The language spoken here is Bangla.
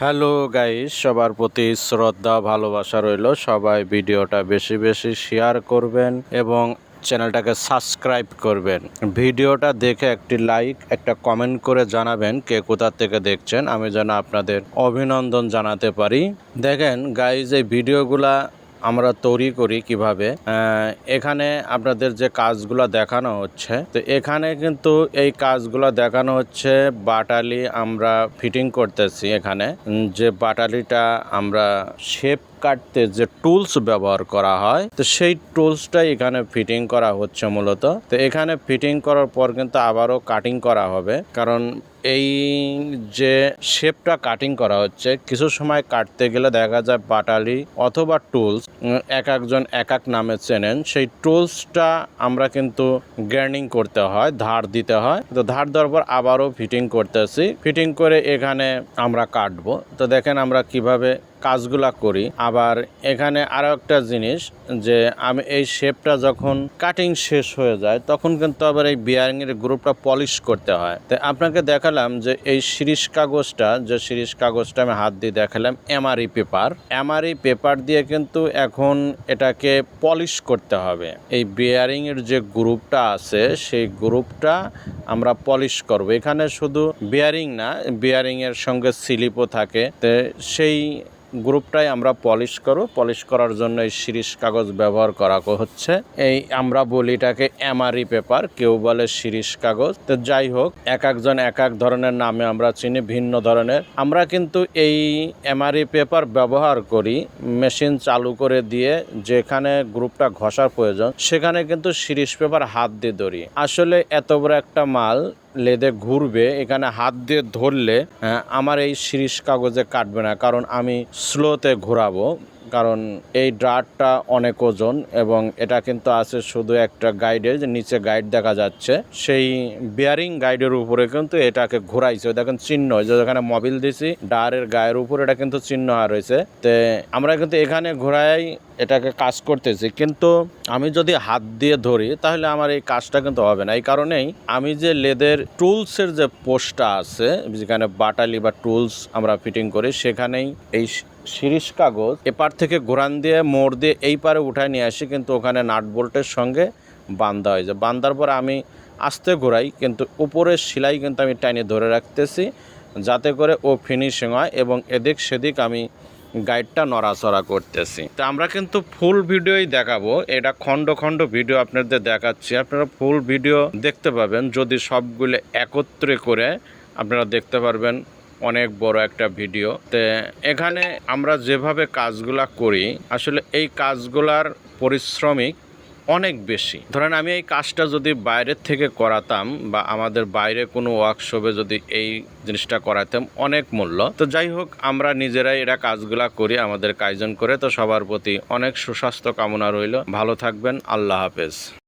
হ্যালো গাইস, সবার প্রতি শ্রদ্ধা, ভালোবাসা রইল। সবাই ভিডিওটা বেশি বেশি শেয়ার করবেন এবং চ্যানেলটাকে সাবস্ক্রাইব করবেন। ভিডিওটা দেখে একটি লাইক, একটা কমেন্ট করে জানাবেন কে কোথা থেকে দেখছেন। আমি যেন আপনাদের অভিনন্দন জানাতে পারি। দেখেন গাইজ এই ভিডিওগুলা আমরা তৈরি করি কীভাবে এখানে আপনাদের যে কাজগুলো দেখানো হচ্ছে, তো এখানে কিন্তু এই কাজগুলো দেখানো হচ্ছে বাটালি আমরা ফিটিং করতেছি এখানে যে বাটালিটা আমরা শেপ কাটতে যে টুলস ব্যবহার করা হয়, তো সেই টুলসটাই এখানে ফিটিং করা হচ্ছে মূলত। তো এখানে ফিটিং করার পর কিন্তু আবারও কাটিং করা হবে। কারণ এই যে শেপটা কাটিং করা হচ্ছে, কিছু সময় কাটতে গেলে দেখা যায় বাটালি অথবা টুলস এক একজন এক এক নামে চেনেন। সেই টুলসটা আমরা কিন্তু গ্রাইন্ডিং করতে হয়, ধার দিতে হয়। তো ধার দেওয়ার পর আবারও ফিটিং করতেছি। ফিটিং করে এখানে আমরা কাটবো। তো দেখেন আমরা কীভাবে কাজগুলা করি। আবার এখানে আরও একটা জিনিস যে আমি এই শেপটা যখন কাটিং শেষ হয়ে যায়, তখন কিন্তু আবার এই বিয়ারিংয়ের গ্রুপটা পলিশ করতে হয়। তো আপনাকে দেখালাম যে এই শিরিষ কাগজটা, যে শিরিষ কাগজটা আমি হাত দিয়ে দেখালাম এমআরই পেপার এমআরই পেপার দিয়ে কিন্তু এখন এটাকে পলিশ করতে হবে। এই বিয়ারিংয়ের যে গ্রুপটা আছে, সেই গ্রুপটা আমরা পলিশ করব। এখানে শুধু বিয়ারিং না বিয়ারিংয়ের সঙ্গে স্লিপও থাকে। তো সেই গ্রুপটাই আমরা পলিশ করব পলিশ করার জন্য এই শিরিষ কাগজ ব্যবহার করা হচ্ছে। এই আমরা বলি এটাকে এমআরই পেপার কেউ বলে শিরিষ কাগজ। তো যাই হোক এক একজন এক এক ধরনের নামে আমরা চিনি ভিন্ন ধরনের। আমরা কিন্তু এই এমআরই পেপার ব্যবহার করি মেশিন চালু করে দিয়ে যেখানে গ্রুপটা ঘষার প্রয়োজন সেখানে কিন্তু শিরিষ পেপার হাত দিয়ে ধরি। আসলে এত বড় একটা মাল লেদে ঘুরবে এখানে হাত দিয়ে ধরলে হ্যাঁ, আমার এই শিরিষ কাগজে কাটবে না। কারণ আমি স্লোতে ঘোরাবো, কারণ এই ড্রাটটা অনেক ওজন এবং এটা কিন্তু আছে শুধু একটা গাইডের যে নিচে গাইড দেখা যাচ্ছে। সেই বিয়ারিং গাইডের উপরে কিন্তু এটাকে ঘোরাইছে। দেখেন চিহ্ন যেখানে মোবিল দিছি, ডারের গায়ের উপর এটা কিন্তু চিহ্ন আর রয়েছে। তে আমরা কিন্তু এখানে ঘোরাই, এটাকে কাজ করতেছি। কিন্তু আমি যদি হাত দিয়ে ধরি, তাহলে আমার এই কাজটা কিন্তু হবে না। এই কারণেই আমি যে লেদের টুলসের যে পোস্টটা আছে, যেখানে বাটালি বা টুলস আমরা ফিটিং করি, সেখানেই এই শিরিষ কাগজ। এপার থেকে ঘোরান দিয়ে মোড় দিয়ে এই পারে উঠায় নিয়ে আসি, কিন্তু ওখানে নাট বোল্টের সঙ্গে বান্ধা হয়ে। যায় বান্ধার পর আমি আস্তে ঘোরাই, কিন্তু উপরের সেলাই কিন্তু আমি টাইনে ধরে রাখতেছি, যাতে করে ও ফিনিশিং হয় এবং এদিক সেদিক আমি গাইডটা নড়াচড়া করতেছি। তো আমরা কিন্তু ফুল ভিডিওই দেখাবো। এটা খণ্ড খণ্ড ভিডিও আপনাদের দেখাচ্ছি। আপনারা ফুল ভিডিও দেখতে পাবেন। যদি সবগুলো একত্রে করে আপনারা দেখতে পারবেন অনেক বড় একটা ভিডিও। তে এখানে আমরা যেভাবে কাজগুলা করি, আসলে এই কাজগুলার পরিশ্রমিক অনেক বেশি। ধরেন আমি এই কাজটা যদি বাইরের থেকে করাতাম বা আমাদের বাইরে কোনো ওয়ার্কশপে যদি এই জিনিসটা করাতাম, অনেক মূল্য। তো যাই হোক, আমরা নিজেরাই এরা কাজগুলা করি আমাদের কাইজন করে। তো সবার প্রতি অনেক সুস্বাস্থ্য কামনা রইল। ভালো থাকবেন। আল্লাহ হাফেজ।